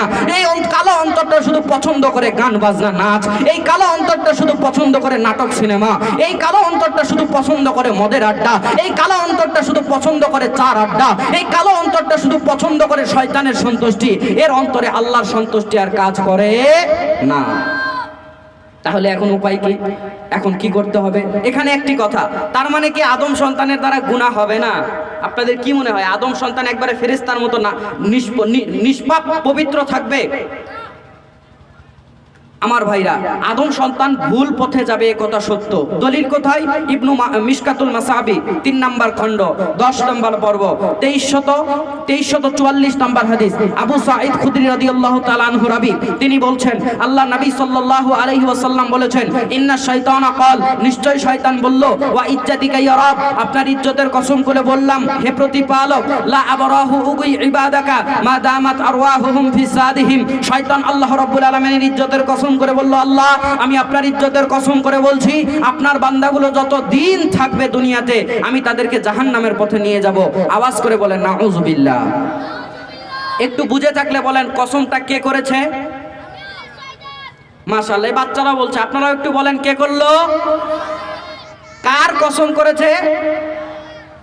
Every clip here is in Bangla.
না। এই কালো অন্তরটা শুধু পছন্দ করে গান, বাজনা, নাচ। এই কালো অন্তরটা শুধু পছন্দ করে নাটক, সিনেমা। এই কালো অন্তরটা শুধু পছন্দ করে মদের আড্ডা। এই কালো অন্তরটা শুধু পছন্দ করে চার আড্ডা। এই কালো অন্তরটা শুধু পছন্দ করে শয়তানের সন্তুষ্টি। এর অন্তরে আল্লাহর সন্তুষ্টি আর কাজ করে না। তাহলে এখন উপায় কি? এখন কি করতে হবে? এখানে একটি কথা। তার মানে কি আদম সন্তানের দ্বারা গুণা হবে না? আপনাদের কি মনে হয়? আদম সন্তান একবারে ফেরিস্তার মতো না নিষ্প- নিষ্পাপ পবিত্র থাকবে? আমার ভাইরা, আদম সন্তান ভুল পথে যাবে কথা সত্য। দলিল কোথায়? ইবনু মা- মিশকাতুল মাসাবি, তিন নাম্বার খণ্ড, দশ নম্বর পর্ব তেইশ শত তেইশ শত চুয়াল্লিশ নম্বর হাদিস। আবু সাঈদ খুদরি রাদিয়াল্লাহু তাআলা আনহু রাবি, তিনি বলছেন, আল্লাহ নবী সাল্লাল্লাহু আলাইহি ওয়াসাল্লাম বলেছেন, ইন্না শাইতানা ক্বাল নিশ্চয় শয়তান বলল, ওয়া ইজ্জাতিকা ইয়া রব আপনার ইজ্জতের কসম করে বললাম, হে প্রতিপালক, লা আবরাহু উগুই ইবাদাকা মা দামাত আরওয়াহুহুম ফি সাদিহিম শয়তান আল্লাহ রাব্বুল আলামিনের ইজ্জতের কসম করে বলল, আল্লাহ, আমি আপনার ইজ্জতের কসম করে বলছি, আপনার বান্দাগুলো যত দিন থাকবে দুনিয়াতে, আমি তাদেরকে জাহান্নামের পথে নিয়ে যাব। আওয়াজ করে বলেন নাউজুবিল্লাহ। একটু বুঝে থাকলে বলেন, কসমটা কে করেছে? মাশাআল্লাহ, এই বাচ্চারা বলছে, আপনারাও একটু বলেন, কে করল? কার কসম করেছে?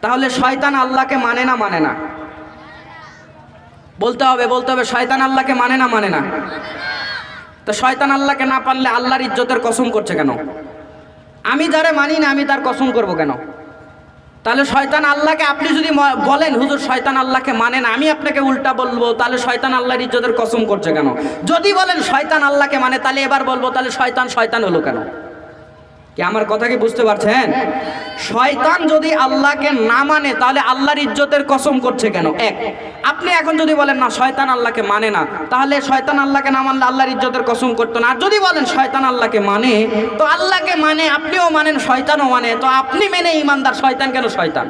তাহলে শয়তান আল্লাহকে মানে না মানে না। বলতে হবে বলতে হবে, শয়তান আল্লাহকে মানে না মানে না। তো শয়তান আল্লাহকে না পারলে আল্লাহর ইজ্জতের কসম করছে কেন? আমি যারে মানি না, আমি তার কসম করব কেন? তাহলে শয়তান আল্লাহকে আপনি যদি বলেন, হুজুর, শয়তান আল্লাহকে মানেন আমি আপনাকে উল্টা বলব তাহলে শয়তান আল্লাহর ইজ্জতের কসম করছে কেন? যদি বলেন, শয়তান আল্লাহকে মানে তাহলে এবার বলব, তাহলে শয়তান শয়তান হলো কেন? কি আমার কথা কি বুঝতে পারছেন? শয়তান যদি আল্লাহকে না মানে তাহলে আল্লাহর ইজ্জতের কসম করছে কেন? এক, আপনি এখন যদি বলেন, না, শয়তান আল্লাহকে মানে না, তাহলে শয়তান আল্লাহকে না মানলে আল্লাহর ইজ্জতের কসম করতো না। আর যদি বলেন, শয়তান আল্লাহকে মানে তো আল্লাহকে মানে আপনিও মানেন, শয়তানও মানে। তো আপনি মেনে ইমানদার, শয়তান কেন শয়তান?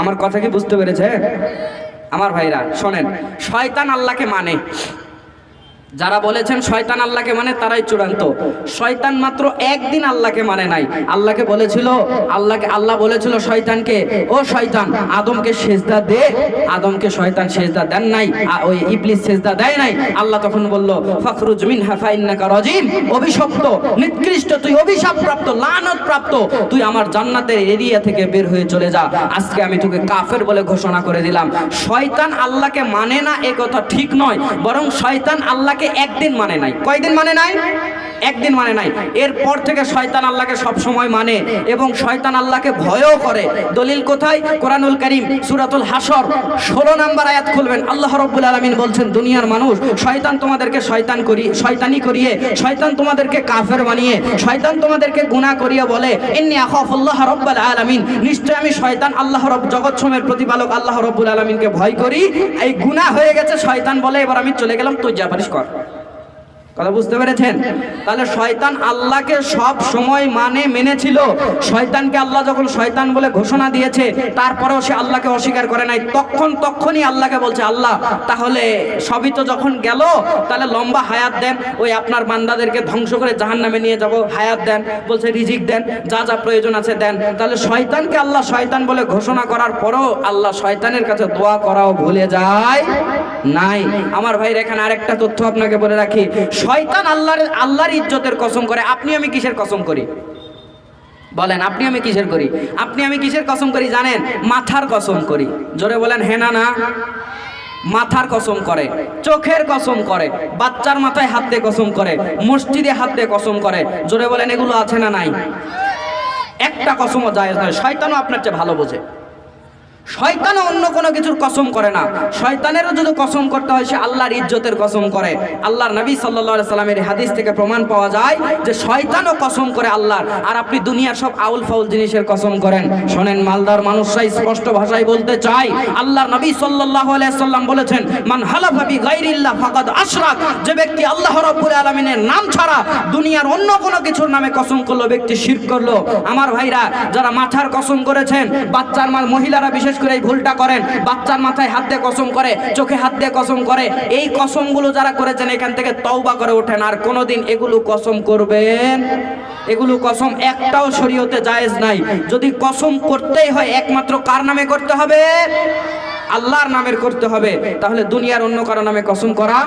আমার কথা কি বুঝতে পেরেছে? আমার ভাইরা, শোনেন, শয়তান আল্লাহকে মানে। যারা বলেছেন শয়তান আল্লাহকে মানে তারাই চূড়ান্ত। শয়তান মাত্র একদিন আল্লাহকে মানে নাই। আল্লাহকে বলেছিল, আল্লাহকে, আল্লাহ বলেছিল শয়তানকে, ও শয়তান, আদমকে সেজদা দে। আদমকে শয়তান সেজদা দেন নাই ওই ইবলিস সেজদা দেয় নাই। আল্লাহ তখন বলল, ফখরুজ মিনহা ফাইন্নাকা রাজিম। অভিশপ্ত, নিকৃষ্ট, তুই অভিশাপ প্রাপ্ত লানত প্রাপ্ত তুই আমার জান্নাতের এরিয়া থেকে বের হয়ে চলে যা। আজকে আমি তোকে কাফের বলে ঘোষণা করে দিলাম। শয়তান আল্লাহকে মানে না এ কথা ঠিক নয়, বরং শয়তান আল্লাহকে একদিন মানে নাই। কয়দিন মানে নাই? একদিন মানে নাই। এরপর থেকে শয়তান আল্লাহকে সব সময় মানে এবং শয়তান আল্লাহকে ভয়ও করে। দলিল কোথায়? কোরআনুল করিম, সুরাতুল হাসর ষোলো নাম্বার আয়াত খুলবেন। আল্লাহ রব্বুল আলামিন বলছেন, দুনিয়ার মানুষ, শয়তান তোমাদেরকে শয়তান করি, শয়তানি করিয়ে, শয়তান তোমাদেরকে কাফের বানিয়ে, শয়তান তোমাদেরকে গুনাহ করিয়ে বলে, ইন্নী আখাফুল্লাহ রব্বুল আলামিন। নিশ্চয় আমি শয়তান আল্লাহ রব, জগৎসমের প্রতিপালক আল্লাহ রব্বুল আলামিনকে ভয় করি। এই গুনাহ হয়ে গেছে, শয়তান বলে, এবার আমি চলে গেলাম তুই যা পারিস কর। কথা বুঝতে পেরেছেন? তাহলে শয়তান আল্লাহকে সব সময় মানে মেনেছিল। শয়তানকে আল্লাহ যখন শয়তান বলে ঘোষণা দিয়েছে, তারপরেও সে আল্লাহকে অস্বীকার করে নাই। তখন তখনই আল্লাহকে বলছে, আল্লাহ, তাহলে সবই তো যখন গেল, তাহলে লম্বা হায়াত দেন। ওই আপনার বান্দাদেরকে ধ্বংস করে জাহান নামে নিয়ে যাব, হায়াত দেন। বলছে, রিজিক দেন, যা যা প্রয়োজন আছে দেন। তাহলে শয়তানকে আল্লাহ শয়তান বলে ঘোষণা করার পরও আল্লাহ শয়তানের কাছে দোয়া করাও ভুলে যায় নাই। আমার ভাইয়ের এখানে আরেকটা তথ্য আপনাকে বলে রাখি। শয়তান আল্লাহর আল্লাহর ইজ্জতের কসম করে, আপনি আমি কিসের কসম করি? বলেন, আপনি আমি কিসের করি? আপনি আমি কিসের কসম করি জানেন? মাথার কসম করি। জোরে বলেন হেনা না মাথার কসম করে, চোখের কসম করে, বাচ্চার মাথায় হাত দিয়ে কসম করে, মসজিদে হাত দিয়ে কসম করে। জোরে বলেন, এগুলো আছে না নাই? একটা কসমও যায় নয়। শয়তানও আপনার চেয়ে ভালো বোঝে। শয়তানও অন্য কোনো কিছুর কসম করে না। শয়তানেরও যদি কসম করতে হয়, সে আল্লাহর ইজ্জতের কসম করে। আল্লাহর নবী সাল্লাল্লাহু সাল্লামের হাদিস থেকে প্রমাণ পাওয়া যায় যে শয়তানও কসম করে আল্লাহর। আর আপনি দুনিয়ার সব আউল ফাউল জিনিসের কসম করেন। শোনেন, মালদার মানুষরাই স্পষ্ট ভাষায় বলতে চাই আল্লাহর নবী আলাইহি সাল্লাম বলেছেন, মান হালাফা বি গায়রিল্লাহ ফাকাদ আশরাক। যে ব্যক্তি আল্লাহ রাব্বুল আলামিনের নাম ছাড়া দুনিয়ার অন্য কোনো কিছুর নামে কসম করল, ব্যক্তি শিরক করল। আমার ভাইরা, যারা মাথার কসম করেছেন, বাচ্চার মা মহিলারা বিশেষ করে এই ভুলটা করেন। বাচ্চার মাথায় হাত দিয়ে কসম করে, চোখে হাত দিয়ে কসম করে। এই কসমগুলো যারা করেছেন, এখান থেকে তওবা করে ওঠেন। আর কোনোদিন এগুলো কসম করবেন। এগুলো কসম একটাও শরীয়তে জায়েজ নাই। যদি কসম করতেই হয়, একমাত্র কার নামে করতে হবে? আল্লাহর নামের করতে হবে। তাহলে দুনিয়ার অন্য কারও নামে কসম করা